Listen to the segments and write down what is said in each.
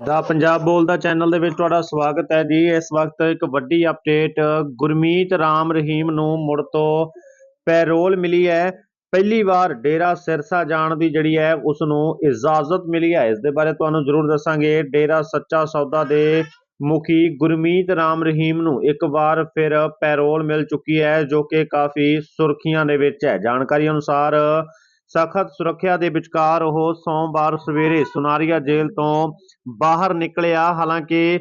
ਦਾ ਪੰਜਾਬ ਬੋਲਦਾ ਚੈਨਲ ਦੇ ਵਿੱਚ ਤੁਹਾਡਾ ਸਵਾਗਤ ਹੈ ਜੀ। ਇਸ ਵਕਤ ਇੱਕ ਵੱਡੀ ਅਪਡੇਟ ਗੁਰਮੀਤ ਰਾਮ ਰਹੀਮ ਨੂੰ ਮੁੜ ਤੋਂ ਪੈਰੋਲ ਮਿਲੀ ਹੈ। ਪਹਿਲੀ ਵਾਰ ਡੇਰਾ ਸਿਰਸਾ ਜਾਣ ਦੀ ਜਿਹੜੀ ਹੈ ਉਸ ਨੂੰ ਇਜਾਜ਼ਤ ਮਿਲੀ ਹੈ। ਇਸ ਦੇ ਬਾਰੇ ਤੁਹਾਨੂੰ ਜ਼ਰੂਰ ਦੱਸਾਂਗੇ। ਡੇਰਾ ਸੱਚਾ ਸੌਦਾ ਦੇ ਮੁਖੀ ਗੁਰਮੀਤ ਰਾਮ ਰਹੀਮ ਨੂੰ ਇੱਕ ਵਾਰ ਫਿਰ ਪੈਰੋਲ ਮਿਲ ਚੁੱਕੀ ਹੈ, ਜੋ ਕਿ ਕਾਫੀ ਸੁਰਖੀਆਂ ਦੇ ਵਿੱਚ ਹੈ। ਜਾਣਕਾਰੀ ਅਨੁਸਾਰ ਸਖਤ ਸੁਰੱਖਿਆ ਦੇ ਵਿਚਕਾਰ ਉਹ ਸੋਮਵਾਰ ਸਵੇਰੇ ਸੁਨਾਰੀਆ ਜੇਲ੍ਹ ਤੋਂ ਬਾਹਰ ਨਿਕਲਿਆ। ਹਾਲਾਂਕਿ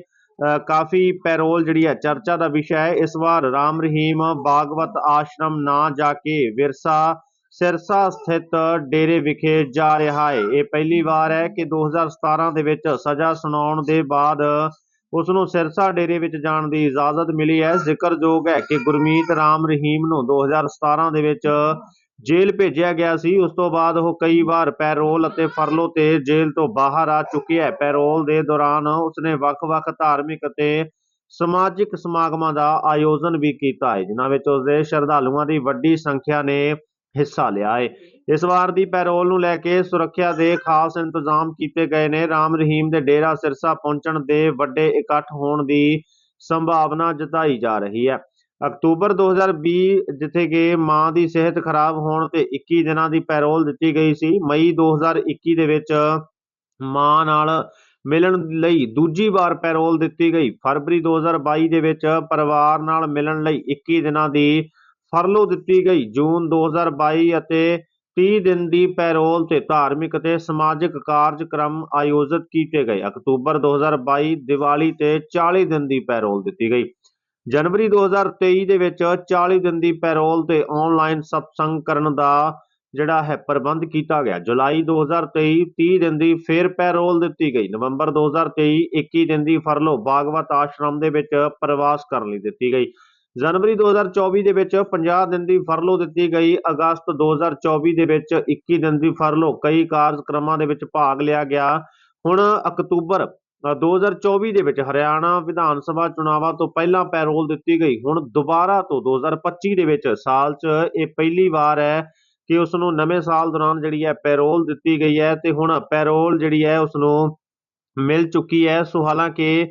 ਕਾਫੀ ਪੈਰੋਲ ਜਿਹੜੀ ਹੈ, ਚਰਚਾ ਦਾ ਵਿਸ਼ਾ ਹੈ। ਇਸ ਵਾਰ ਰਾਮ ਰਹੀਮ ਬਾਗਵਤ ਆਸ਼ਰਮ ਨਾ ਜਾ ਕੇ ਵਿਰਸਾ, ਸਿਰਸਾ ਸਥਿਤ ਡੇਰੇ ਵਿਖੇ ਜਾ ਰਿਹਾ ਹੈ। ਇਹ ਪਹਿਲੀ ਵਾਰ ਹੈ ਕਿ 2017 ਦੇ ਵਿੱਚ ਸਜ਼ਾ ਸੁਣਾਉਣ ਦੇ ਬਾਅਦ ਉਸ ਨੂੰ ਸਿਰਸਾ ਡੇਰੇ ਵਿੱਚ ਜਾਣ ਦੀ ਇਜਾਜ਼ਤ ਮਿਲੀ ਹੈ। ਜ਼ਿਕਰਯੋਗ ਹੈ ਕਿ ਗੁਰਮੀਤ ਰਾਮ ਰਹੀਮ ਨੂੰ 2017 ਦੇ ਵਿੱਚ ਜੇਲ੍ਹ ਭੇਜਿਆ ਗਿਆ ਸੀ। ਉਸ ਤੋਂ ਬਾਅਦ ਉਹ ਕਈ ਵਾਰ ਪੈਰੋਲ ਅਤੇ ਫਰਲੋ ਤੇ ਜੇਲ੍ਹ ਤੋਂ ਬਾਹਰ ਆ ਚੁੱਕਿਆ ਹੈ। ਪੈਰੋਲ ਦੇ ਦੌਰਾਨ ਉਸਨੇ ਵੱਖ-ਵੱਖ ਧਾਰਮਿਕ ਅਤੇ ਸਮਾਜਿਕ ਸਮਾਗਮਾਂ ਦਾ ਆਯੋਜਨ ਵੀ ਕੀਤਾ ਹੈ, ਜਿਨ੍ਹਾਂ ਵਿੱਚ ਉਸਦੇ ਸ਼ਰਧਾਲੂਆਂ ਦੀ ਵੱਡੀ ਸੰਖਿਆ ਨੇ ਹਿੱਸਾ ਲਿਆ ਹੈ। ਇਸ ਵਾਰ ਦੀ ਪੈਰੋਲ ਨੂੰ ਲੈ ਕੇ ਸੁਰੱਖਿਆ ਦੇ ਖਾਸ ਇੰਤਜ਼ਾਮ ਕੀਤੇ ਗਏ ਨੇ। ਰਾਮ ਰਹੀਮ ਦੇ ਡੇਰਾ ਸਿਰਸਾ ਪਹੁੰਚਣ ਦੇ ਵੱਡੇ ਇਕੱਠ ਹੋਣ ਦੀ ਸੰਭਾਵਨਾ ਜਤਾਈ ਜਾ ਰਹੀ ਹੈ। ਅਕਤੂਬਰ 2020 ਜਿੱਥੇ ਕਿ ਮਾਂ ਦੀ ਸਿਹਤ ਖਰਾਬ ਹੋਣ ਤੇ 21 ਦਿਨਾਂ ਦੀ ਪੈਰੋਲ ਦਿੱਤੀ ਗਈ ਸੀ, ਮਈ 2021 ਦੇ ਵਿੱਚ ਮਾਂ ਨਾਲ ਮਿਲਣ ਲਈ ਦੂਜੀ ਵਾਰ ਪੈਰੋਲ ਦਿੱਤੀ ਗਈ। ਫਰਵਰੀ 2022 ਦੇ ਵਿੱਚ ਪਰਿਵਾਰ ਨਾਲ ਮਿਲਣ ਲਈ 21 ਦਿਨਾਂ ਦੀ ਫਰਲੋ ਦਿੱਤੀ ਗਈ। ਜੂਨ 2022 ਅਤੇ 30 ਦਿਨ ਦੀ ਪੈਰੋਲ ਤੇ ਧਾਰਮਿਕ ਅਤੇ ਸਮਾਜਿਕ ਕਾਰਜਕ੍ਰਮ ਆਯੋਜਿਤ ਕੀਤੇ ਗਏ। ਅਕਤੂਬਰ 2022 ਦੀਵਾਲੀ ਤੇ 40 ਦਿਨ ਦੀ ਪੈਰੋਲ ਦਿੱਤੀ ਗਈ। ਜਨਵਰੀ 2023 ਦੇ ਵਿੱਚ 40 ਦਿਨ ਦੀ ਪੈਰੋਲ ਤੇ ਆਨਲਾਈਨ ਸਤਸੰਗ ਕਰਨ ਦਾ ਜਿਹੜਾ ਹੈ ਪ੍ਰਬੰਧ ਕੀਤਾ ਗਿਆ। ਜੁਲਾਈ 2023 30 ਦਿਨ ਦੀ ਫੇਰ ਪੈਰੋਲ ਦਿੱਤੀ ਗਈ। ਨਵੰਬਰ 2023 21 ਦਿਨ ਦੀ ਫਰਲੋ ਬਾਗਵਤ ਆਸ਼ਰਮ ਦੇ ਵਿੱਚ ਪ੍ਰਵਾਸ ਕਰਨ ਲਈ ਦਿੱਤੀ ਗਈ। ਜਨਵਰੀ 2024 ਦੇ ਵਿੱਚ 50 ਦਿਨ ਦੀ ਫਰਲੋ ਦਿੱਤੀ ਗਈ। ਅਗਸਤ 2024 ਦੇ ਵਿੱਚ 21 ਦਿਨ ਦੀ ਫਰਲੋ ਕਈ ਕਾਰਜਕ੍ਰਮਾਂ ਦੇ ਵਿੱਚ ਭਾਗ ਲਿਆ ਗਿਆ। ਹੁਣ ਅਕਤੂਬਰ 2024 ਦੇ ਵਿੱਚ ਹਰਿਆਣਾ ਵਿਧਾਨ ਸਭਾ ਚੁਣਾਵਾਂ ਤੋਂ ਪਹਿਲਾਂ ਪੈਰੋਲ ਦਿੱਤੀ ਗਈ। ਹੁਣ ਦੁਬਾਰਾ ਤੋਂ 2025 ਦੇ ਵਿੱਚ ਸਾਲ 'ਚ ਇਹ ਪਹਿਲੀ ਵਾਰ ਹੈ ਕਿ ਉਸ ਨੂੰ ਨਵੇਂ ਸਾਲ ਦੌਰਾਨ ਜਿਹੜੀ ਹੈ ਪੈਰੋਲ ਦਿੱਤੀ ਗਈ ਹੈ ਤੇ ਹੁਣ ਪੈਰੋਲ ਜਿਹੜੀ ਹੈ ਉਸ ਨੂੰ ਮਿਲ ਚੁੱਕੀ ਹੈ। ਸੋ ਹਾਲਾਂਕਿ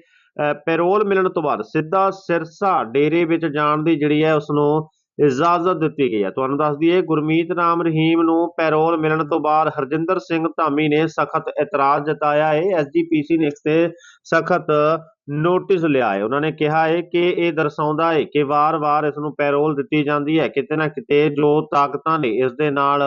ਪੈਰੋਲ ਮਿਲਣ ਤੋਂ ਬਾਅਦ ਸਿੱਧਾ ਸਿਰਸਾ ਡੇਰੇ ਵਿੱਚ ਜਾਣ ਦੀ ਜਿਹੜੀ ਹੈ ਉਸ ਨੂੰ ਇਜਾਜ਼ਤ ਦਿੱਤੀ ਗਈ ਹੈ। ਤੁਹਾਨੂੰ ਦੱਸ ਦਈਏ, ਗੁਰਮੀਤ ਰਾਮ ਰਹੀਮ ਨੂੰ ਪੈਰੋਲ ਮਿਲਣ ਤੋਂ ਬਾਅਦ ਹਰਜਿੰਦਰ ਸਿੰਘ ਧਾਮੀ ਨੇ ਸਖਤ ਇਤਰਾਜ਼ ਜਤਾਇਆ ਹੈ। ਐਸਜੀਪੀਸੀ ਨੇ ਇਸ ਤੇ ਸਖਤ ਨੋਟਿਸ ਲਿਆ ਹੈ। ਉਹਨਾਂ ਨੇ ਕਿਹਾ ਹੈ ਕਿ ਇਹ ਦਰਸਾਉਂਦਾ ਹੈ ਕਿ ਵਾਰ-ਵਾਰ ਇਸ ਨੂੰ ਪੈਰੋਲ ਦਿੱਤੀ ਜਾਂਦੀ ਹੈ। ਕਿਤੇ ਨਾ ਕਿਤੇ ਜੋ ਤਾਕਤਾਂ ਨੇ ਇਸ ਦੇ ਨਾਲ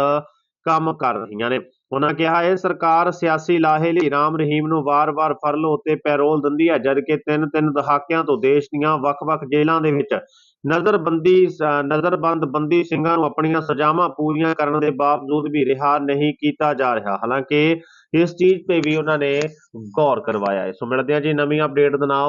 ਕੰਮ ਕਰ ਰਹੀਆਂ ਨੇ। ਉਹਨਾਂ ਕਿਹਾ ਹੈ ਸਰਕਾਰ ਸਿਆਸੀ ਲਾਹੇ ਲਈ ਰਾਮ ਰਹੀਮ ਨੂੰ ਵਾਰ-ਵਾਰ ਫਰਲੋ ਤੇ ਪੈਰੋਲ ਦਿੰਦੀ ਹੈ, ਜਦਕਿ ਤਿੰਨ ਤਿੰਨ ਦਹਾਕਿਆਂ ਤੋਂ ਦੇਸ਼ ਦੀਆਂ ਵੱਖ-ਵੱਖ ਜੇਲ੍ਹਾਂ ਦੇ ਵਿੱਚ ਨਜ਼ਰਬੰਦੀ ਨਜ਼ਰਬੰਦ ਬੰਦੀ ਸਿੰਘਾਂ ਨੂੰ ਆਪਣੀਆਂ ਸਜ਼ਾਵਾਂ ਪੂਰੀਆਂ ਕਰਨ ਦੇ ਬਾਵਜੂਦ ਵੀ ਰਿਹਾ ਨਹੀਂ ਕੀਤਾ ਜਾ ਰਿਹਾ। ਹਾਲਾਂਕਿ ਇਸ ਚੀਜ਼ ਤੇ ਵੀ ਉਹਨਾਂ ਨੇ ਗੌਰ ਕਰਵਾਇਆ ਹੈ। ਸੋ ਮਿਲਦੇ ਹਾਂ ਜੀ ਨਵੀਂ ਅਪਡੇਟ ਦੇ ਨਾਲ।